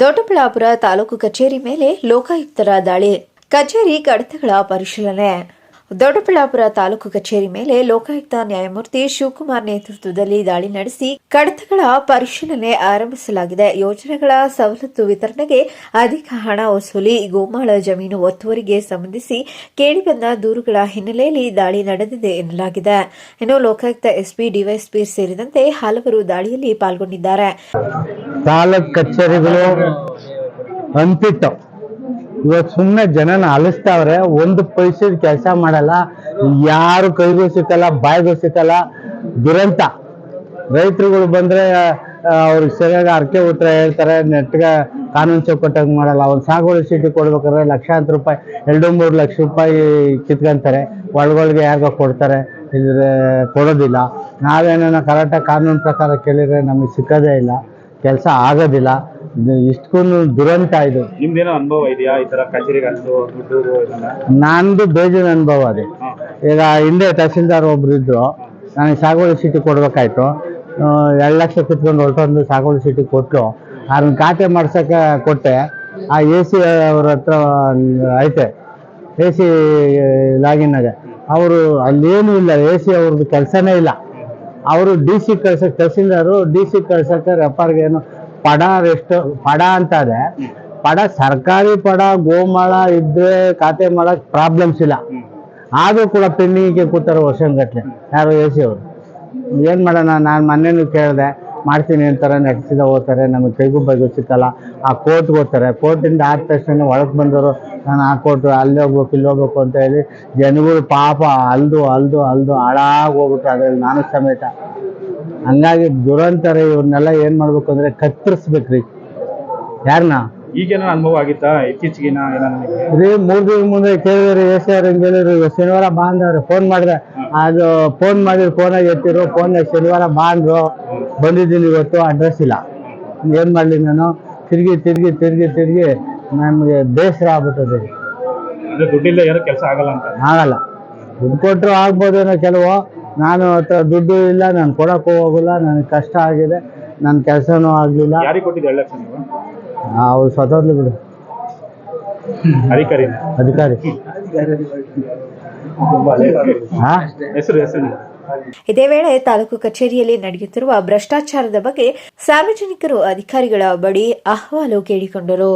ದೊಡ್ಡಬಳ್ಳಾಪುರ ತಾಲೂಕು ಕಚೇರಿ ಮೇಲೆ ಲೋಕಾಯುಕ್ತರ ದಾಳಿ. ಕಚೇರಿ ಕಡತಗಳ ಪರಿಶೀಲನೆ. ದೊಡ್ಡಬಳ್ಳಾಪುರ ತಾಲೂಕು ಕಚೇರಿ ಮೇಲೆ ಲೋಕಾಯುಕ್ತ ನ್ಯಾಯಮೂರ್ತಿ ಶಿವಕುಮಾರ್ ನೇತೃತ್ವದಲ್ಲಿ ದಾಳಿ ನಡೆಸಿ ಕಡತಗಳ ಪರಿಶೀಲನೆ ಆರಂಭಿಸಲಾಗಿದೆ. ಯೋಜನೆಗಳ ಸವಲತ್ತು ವಿತರಣೆಗೆ ಅಧಿಕ ಹಣ ವಸೂಲಿ, ಗೋಮಾಳ ಜಮೀನು ಒತ್ತುವರಿಗೆ ಸಂಬಂಧಿಸಿ ಕೇಳಿಬಂದ ದೂರುಗಳ ಹಿನ್ನೆಲೆಯಲ್ಲಿ ದಾಳಿ ನಡೆದಿದೆ ಎನ್ನಲಾಗಿದೆ. ಇನ್ನು ಲೋಕಾಯುಕ್ತ ಎಸ್ಪಿ ಡಿವೈಎಸ್ಪಿ ಸೇರಿದಂತೆ ಹಲವರು ದಾಳಿಯಲ್ಲಿ ಪಾಲ್ಗೊಂಡಿದ್ದಾರೆ. ತಾಲೂಕ್ ಕಚೇರಿಗಳು ಅಂತಿತ್ತು. ಇವತ್ತು ಸುಮ್ಮನೆ ಜನನ ಅಲಿಸ್ತಾವ್ರೆ ಒಂದು ಪೈಸದ ಕೆಲಸ ಮಾಡಲ್ಲ, ಯಾರು ಕೈಗೂ ಸಿಕ್ಕಲ್ಲ, ಬಾಯಿಗೂ ದುರಂತ. ರೈತರುಗಳು ಬಂದ್ರೆ ಅವ್ರಿಗೆ ಸರಿಯಾಗಿ ಅರ್ಕೆ ಉತ್ತರ ಹೇಳ್ತಾರೆ, ನೆಟ್ಗೆ ಕಾನೂನು ಚೌಕಟ್ಟಾಗಿ ಮಾಡಲ್ಲ ಅವ್ರು ಸಾಗುವಳಿ ಸಿಟಿ ಕೊಡ್ಬೇಕಾದ್ರೆ ಲಕ್ಷಾಂತರ ರೂಪಾಯಿ ಎರಡು ಮೂರು ಲಕ್ಷ ರೂಪಾಯಿ ಕಿತ್ಕೊಂತಾರೆ, ಒಳಗೊಳಗೆ ಯಾರಿಗೋ ಕೊಡ್ತಾರೆ ಇದ್ರೆ ಕೊಡೋದಿಲ್ಲ. ನಾವೇನ ಕರೆಕ್ಟಾಗಿ ಕಾನೂನು ಪ್ರಕಾರ ಕೇಳಿದ್ರೆ ನಮಗೆ ಸಿಕ್ಕೋದೇ ಇಲ್ಲ. ಕೆಲಸ ಆಗೋದಿಲ್ಲ. ಇಷ್ಟಕ್ಕೂ ದುರಂತ ಇದು. ನಿಮ್ದೇನೋ ಅನುಭವ ಇದೆಯಾ? ಈ ತರ ಕಚೇರಿಗೆ ದುಡ್ಡು ನಂದು ಬೇಜಾನ್ ಅನುಭವ ಅದು. ಈಗ ಹಿಂದೆ ತಹಸೀಲ್ದಾರ್ ಒಬ್ರು ಇದ್ರು. ನನಗೆ ಸಾಗುವಳಿ ಸೀಟಿ ಕೊಡ್ಬೇಕಾಯ್ತು. ಎರಡು ಲಕ್ಷ ಕಿತ್ಕೊಂಡು ಹೊರಟೊಂದು ಸಾಗುವಳಿ ಸೀಟಿ ಕೊಟ್ಟು ಅದನ್ನ ಖಾತೆ ಮಾಡ್ಸೋಕೆ ಕೊಟ್ಟೆ. ಆ ಎ ಸಿ ಅವ್ರ ಹತ್ರ ಐತೆ. ಎ ಸಿ ಆಗ ಅವರು ಅಲ್ಲೇನೂ ಇಲ್ಲ. ಎ ಸಿ ಅವ್ರದ್ದು ಕೆಲಸನೇ ಇಲ್ಲ. ಅವರು ಡಿ ಸಿ ಕಳ್ಸಕ್ ತಹಸೀಲ್ದಾರು ಡಿ ಸಿ ಕಳ್ಸಕ್ಕೆ ರೆಫರ್ಗೆ ಏನು, ಪಡ ಎಷ್ಟು ಪಡ ಅಂತಾರೆ. ಪಡ ಸರ್ಕಾರಿ ಪಡ, ಗೋಮಾಳ ಇದ್ರೆ ಖಾತೆ ಮಾಡಕ್ ಪ್ರಾಬ್ಲಮ್ಸ್ ಇಲ್ಲ. ಆದ್ರೂ ಕೂಡ ಪೆಂಡಿಂಗಿಗೆ ಕೂತಾರೆ ವರ್ಷಂಗಟ್ಲೆ ಯಾರು ಎ ಸಿ ಅವರು. ಏನ್ ಮಾಡೋಣ, ನಾನು ಮೊನ್ನೆನೂ ಕೇಳಿದೆ, ಮಾಡ್ತೀನಿ ಅಂತಾರೆ ನೆಕ್ಸಿದ ಹೋಗ್ತಾರೆ, ನಮಗೆ ಕೈಗೂ ಬೈಗೂ ಸಿಕ್ಕಲ್ಲ. ಆ ಕೋರ್ಟ್ಗೆ ಹೋಗ್ತಾರೆ. ಕೋರ್ಟಿಂದ ಆದ ತಕ್ಷಣ ಒಳಗೆ ಬಂದವರು ನಾನು ಆ ಕೋರ್ಟ್ ಅಲ್ಲಿ ಹೋಗ್ಬೇಕು ಇಲ್ಲಿ ಹೋಗ್ಬೇಕು ಅಂತ ಹೇಳಿ ಜನಗಳು ಪಾಪ ಅಲ್ದು ಅಲ್ದು ಅಲ್ದು ಹಾಳಾಗಿ ಹೋಗ್ಬಿಟ್ರು ಅದರಲ್ಲಿ ನಾನು ಸಮೇತ. ಹಂಗಾಗಿ ದುರಂತರ ಇವ್ರನ್ನೆಲ್ಲ ಏನ್ ಮಾಡ್ಬೇಕು ಅಂದ್ರೆ ಕತ್ತರಿಸ್ಬೇಕ್ರಿ. ಯಾರನ್ನ ಈಗೇನ ಅನುಭವ ಆಗಿತ್ತಾ? ಇತ್ತೀಚೆಗಿನ ನಿಮಗೆ? ರೀ ಮೂರ್ ದಿನ ಮುಂದೆ ಕೇಳಿದ್ರಿ ಎಸ್ ಆರ್ ಹಿಂಗ್ ಹೇಳಿದ್ರು ಶನಿವಾರ ಬಾ ಅಂದ್ರೆ ಫೋನ್ ಮಾಡಿದೆ ಅದು ಫೋನ್ ಮಾಡಿದ್ರು ಫೋನಾಗ ಎತ್ತಿರು ಫೋನ್ ಶನಿವಾರ ಬಾ ಅಂದ್ರು ಬಂದಿದ್ದೀನಿ ಇವತ್ತು ಅಡ್ರೆಸ್ ಇಲ್ಲ. ಏನ್ ಮಾಡ್ಲಿ ನಾನು? ತಿರ್ಗಿ ತಿರುಗಿ ತಿರುಗಿ ತಿರುಗಿ ನಮಗೆ ಬೇಸರ ಆಗ್ಬಿಟ್ಟದೆ. ಅಂದ್ರೆ ದುಡ್ಡಿಲ್ಲ ಏನೋ ಕೆಲಸ ಆಗಲ್ಲ ಅಂತ. ಆಗಲ್ಲ. ದುಡ್ಡು ಕೊಟ್ಟರು ಆಗ್ಬೋದೇನೋ ಕೆಲವು. ನಾನು ಹತ್ರ ದುಡ್ಡು ಇಲ್ಲ ನಾನು ಕೊಡೋಕ್ಕೂ ಹೋಗಲ್ಲ ನನಗೆ ಕಷ್ಟ ಆಗಿದೆ ನನ್ನ ಕೆಲಸನೂ ಆಗಲಿಲ್ಲ. ಯಾರಿಗೆ ಕೊಟ್ಟಿದ್ದು ಎರಡು ಲಕ್ಷ ನೀವು? ಅವ್ರು ಸ್ವತಂತ್ರ ಬಿಡು. ಅಧಿಕಾರಿ. ಅಧಿಕಾರಿ. ಹಾ? ಹೆಸರು ಹೆಸರು. ಇದೇ ವೇಳೆ ತಾಲೂಕು ಕಚೇರಿಯಲ್ಲಿ ನಡೆಯುತ್ತಿರುವ ಭ್ರಷ್ಟಾಚಾರದ ಬಗ್ಗೆ ಸಾರ್ವಜನಿಕರು ಅಧಿಕಾರಿಗಳ ಬಳಿ ಅಹವಾಲು ಕೇಳಿಕೊಂಡರು.